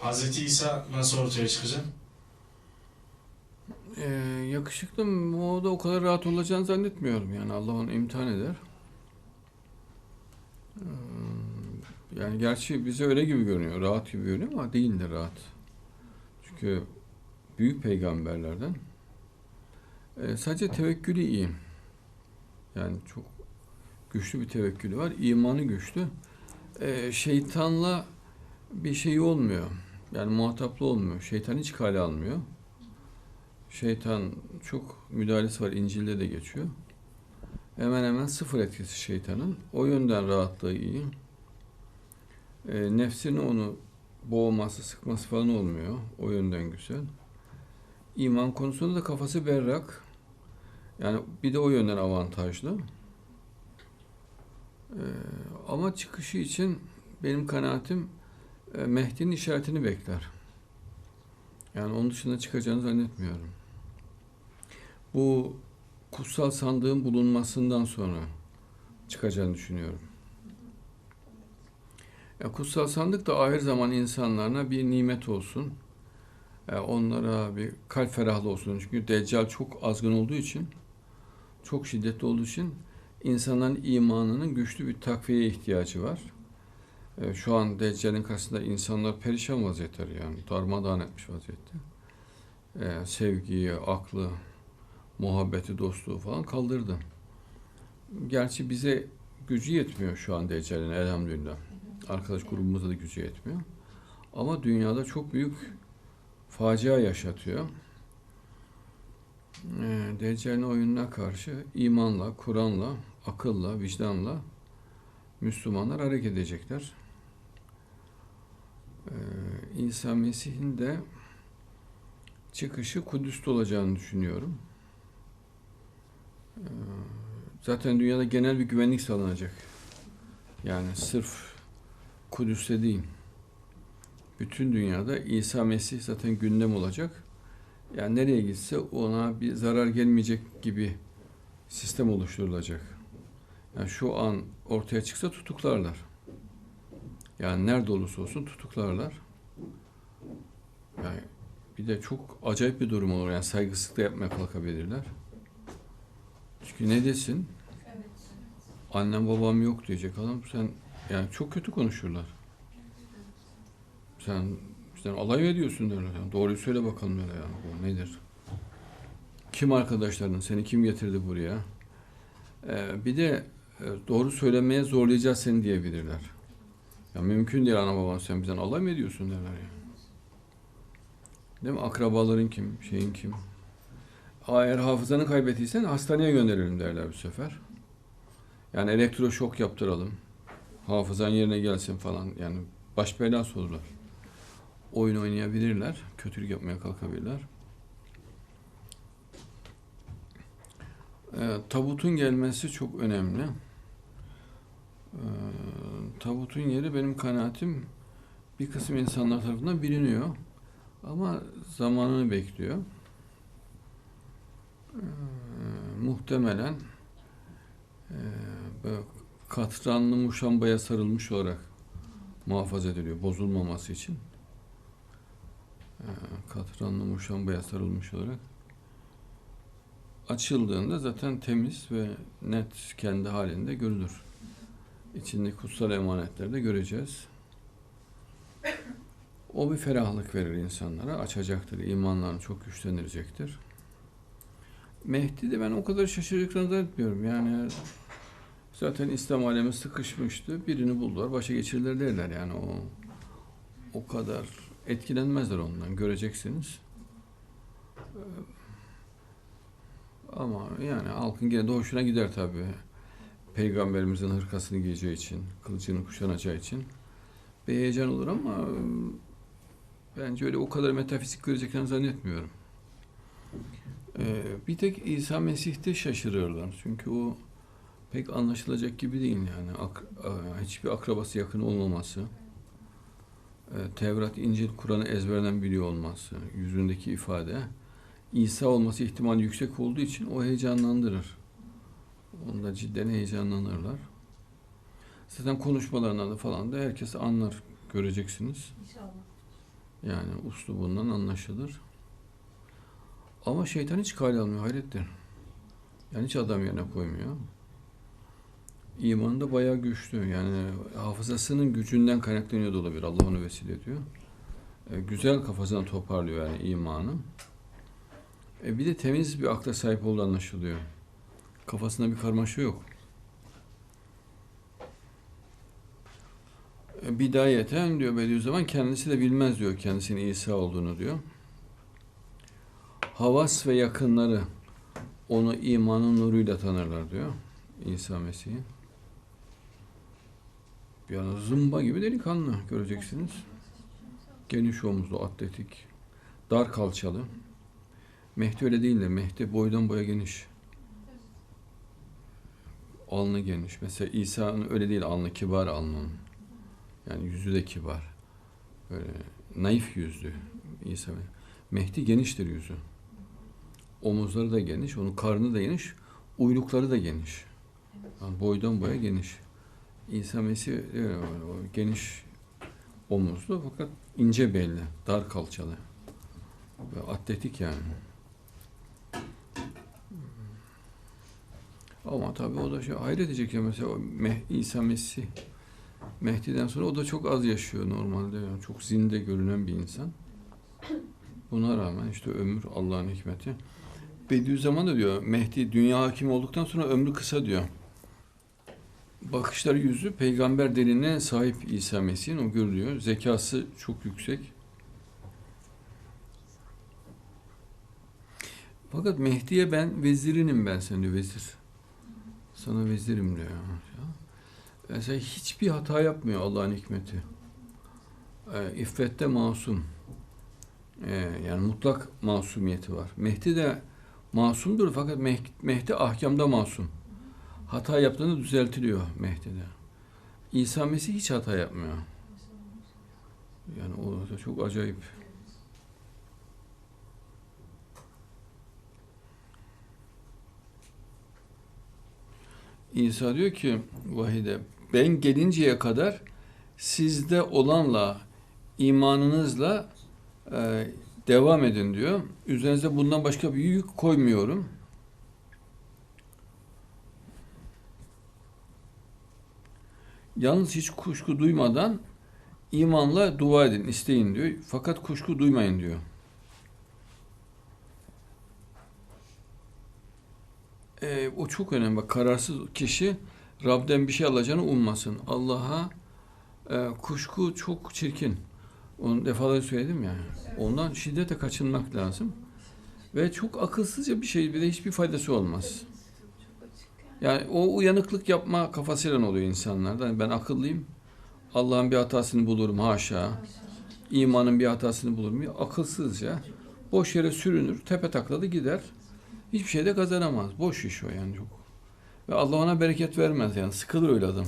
Hazreti İsa nasıl ortaya çıkacak? Ee, yakışıklı mı? O da o kadar rahat olacağını zannetmiyorum. Yani Allah onu imtihan eder. Ee, yani gerçi bize öyle gibi görünüyor. Rahat gibi görünüyor ama değildir rahat. Çünkü büyük peygamberlerden e, sadece tevekkülü iyi. Yani çok güçlü bir tevekkülü var. İmanı güçlü. E, şeytanla bir şey olmuyor. Yani muhataplı olmuyor. Şeytan hiç kale almıyor. Şeytan çok müdahalesi var. İncil'de de geçiyor. Hemen hemen sıfır etkisi şeytanın. O yönden rahatlığı iyi. E, nefsini onu boğması, sıkması falan olmuyor. O yönden güzel. İman konusunda da kafası berrak. Yani bir de o yönden avantajlı. E, ama çıkışı için benim kanaatim Mehdi'nin işaretini bekler. Yani onun dışında çıkacağını zannetmiyorum. Bu kutsal sandığın bulunmasından sonra çıkacağını düşünüyorum. Ya kutsal sandık da ahir zaman insanlarına bir nimet olsun. Ya onlara bir kalp ferahlı olsun. Çünkü Deccal çok azgın olduğu için, çok şiddetli olduğu için insanların imanının güçlü bir takviye ihtiyacı var. E, Şu an Deccal'in karşısında insanlar perişan vaziyetler yani darmadağın etmiş vaziyette. E, sevgiyi, aklı, muhabbeti, dostluğu falan kaldırdı. Gerçi bize gücü yetmiyor şu an Deccal'in elhamdülillah. Arkadaş grubumuzda da gücü yetmiyor. Ama dünyada çok büyük facia yaşatıyor. E, Deccal'in oyununa karşı imanla, Kur'an'la, akılla, vicdanla Müslümanlar hareket edecekler. İsa Mesih'in de çıkışı Kudüs'te olacağını düşünüyorum. Ee, zaten dünyada genel bir güvenlik sağlanacak. Yani sırf Kudüs'te değil. Bütün dünyada İsa Mesih zaten gündem olacak. Yani nereye gitse ona bir zarar gelmeyecek gibi sistem oluşturulacak. Yani şu an ortaya çıksa tutuklarlar. Yani nerede olursa olsun tutuklarlar. Yani bir de çok acayip bir durum olur. Yani saygısızlık da yapmaya kalkabilirler. Çünkü ne desin? Annem babam yok diyecek adam. Sen yani çok kötü konuşurlar. Sen sen alay ediyorsun derler. Yani doğruyu söyle bakalım derler yani. Bu nedir? Kim arkadaşların? Seni kim getirdi buraya? Ee, bir de e, doğru söylemeye zorlayacağız seni diyebilirler. Ya mümkün değil ana baban sen bizden alay mı ediyorsun derler ya. Değil mi? Akrabaların kim, şeyin kim? Eğer hafızanı kaybettiysen hastaneye gönderelim derler bu sefer. Yani elektroşok yaptıralım. Hafızan yerine gelsin falan. Yani baş belası olurlar. Oyun oynayabilirler. Kötülük yapmaya kalkabilirler. Ee, tabutun gelmesi çok önemli. Ee, tabutun yeri benim kanaatim bir kısım insanlar tarafından biliniyor. Ama zamanını bekliyor. Ee, muhtemelen e, katranlı muşambaya sarılmış olarak muhafaza ediliyor bozulmaması için. Ee, katranlı muşambaya sarılmış olarak açıldığında zaten temiz ve net kendi halinde görülür. İçindeki kutsal emanetleri de göreceğiz. O bir ferahlık verir insanlara, açacaktır, imanlarını çok güçlendirecektir. Mehdi de ben o kadar şaşıracaklarını zannetmiyorum. Yani zaten İslam alemi sıkışmıştı, birini buldular, başa geçirdiler derler yani o o kadar etkilenmezler ondan, göreceksiniz. Ee, Ama yani halkın gene de hoşuna gider tabii. Peygamberimizin hırkasını giyeceği için, kılıcını kuşanacağı için bir heyecan olur ama bence öyle o kadar metafizik göreceklerini zannetmiyorum. Ee, bir tek İsa Mesih'te şaşırıyorlar. Çünkü o pek anlaşılacak gibi değil yani. Ak- e, hiçbir akrabası yakın olmaması, e, Tevrat, İncil, Kur'an'ı ezberden biliyor olması, yüzündeki ifade, İsa olması ihtimali yüksek olduğu için o heyecanlandırır. Onda cidden heyecanlanırlar. Zaten konuşmalarından da falan da herkes anlar, göreceksiniz. İnşallah. Yani uslubundan anlaşılır. Ama şeytan hiç kale almıyor hayrettir. Yani hiç adam yerine koymuyor. İmanı da bayağı güçlü. Yani hafızasının gücünden kaynaklanıyor da olabilir. Allah onu vesile ediyor. E, güzel kafasından toparlıyor yani imanı. E, bir de temiz bir akla sahip olduğu anlaşılıyor. Kafasında bir karmaşa yok. Bidayeten diyor Bediüzzaman kendisi de bilmez diyor kendisinin İsa olduğunu diyor. Havas ve yakınları onu imanın nuruyla tanırlar diyor İsa Mesih'i. Yani zımba gibi delikanlı göreceksiniz. Geniş omuzlu, atletik, dar kalçalı. Mehdi öyle değil de Mehdi boydan boya geniş. Alnı geniş. Mesela İsa'nın öyle değil alnı kibar alnı. Yani yüzü de kibar. Böyle naif yüzlü İsa. Mehdi geniştir yüzü. Omuzları da geniş, onun karnı da geniş, uylukları da geniş. Yani boydan boya geniş. İsa Mesih geniş omuzlu fakat ince belli, dar kalçalı. Ve atletik yani. Ama tabii o da şey hayret edecek ya mesela Meh, İsa Mesih Mehdi'den sonra o da çok az yaşıyor normalde yani çok zinde görünen bir insan. Buna rağmen işte ömür Allah'ın hikmeti. Bediüzzaman da diyor Mehdi dünya hakimi olduktan sonra ömrü kısa diyor. Bakışları yüzü peygamber deliğine sahip İsa Mesih'in o görülüyor. Zekası çok yüksek. Fakat Mehdi'ye ben vezirinim ben sen diyor vezir. Sana vezirim diyor. Mesela hiçbir hata yapmıyor Allah'ın hikmeti. Ee, iffette masum. Ee, yani mutlak masumiyeti var. Mehdi de masumdur fakat Meh- Mehdi ahkamda masum. Hata yaptığında düzeltiliyor Mehdi'de. İsa Mesih hiç hata yapmıyor. Yani o da çok acayip. İsa diyor ki vahide ben gelinceye kadar sizde olanla imanınızla e, devam edin diyor. Üzerinize bundan başka bir yük koymuyorum. Yalnız hiç kuşku duymadan imanla dua edin, isteyin diyor. Fakat kuşku duymayın diyor. Ee, o çok önemli. Bak, kararsız kişi Rab'den bir şey alacağını ummasın. Allah'a e, kuşku çok çirkin. Onu defalarca söyledim ya. Ondan şiddete kaçınmak lazım. Ve çok akılsızca bir şey. Bir de hiçbir faydası olmaz. Yani o uyanıklık yapma kafasıyla oluyor insanlarda. Yani ben akıllıyım. Allah'ın bir hatasını bulurum haşa. İmanın bir hatasını bulurum. Akılsızca boş yere sürünür, tepe takladı gider. Hiçbir şey de kazanamaz. Boş iş o yani çok. Ve Allah ona bereket vermez yani. Sıkılır öyle adam.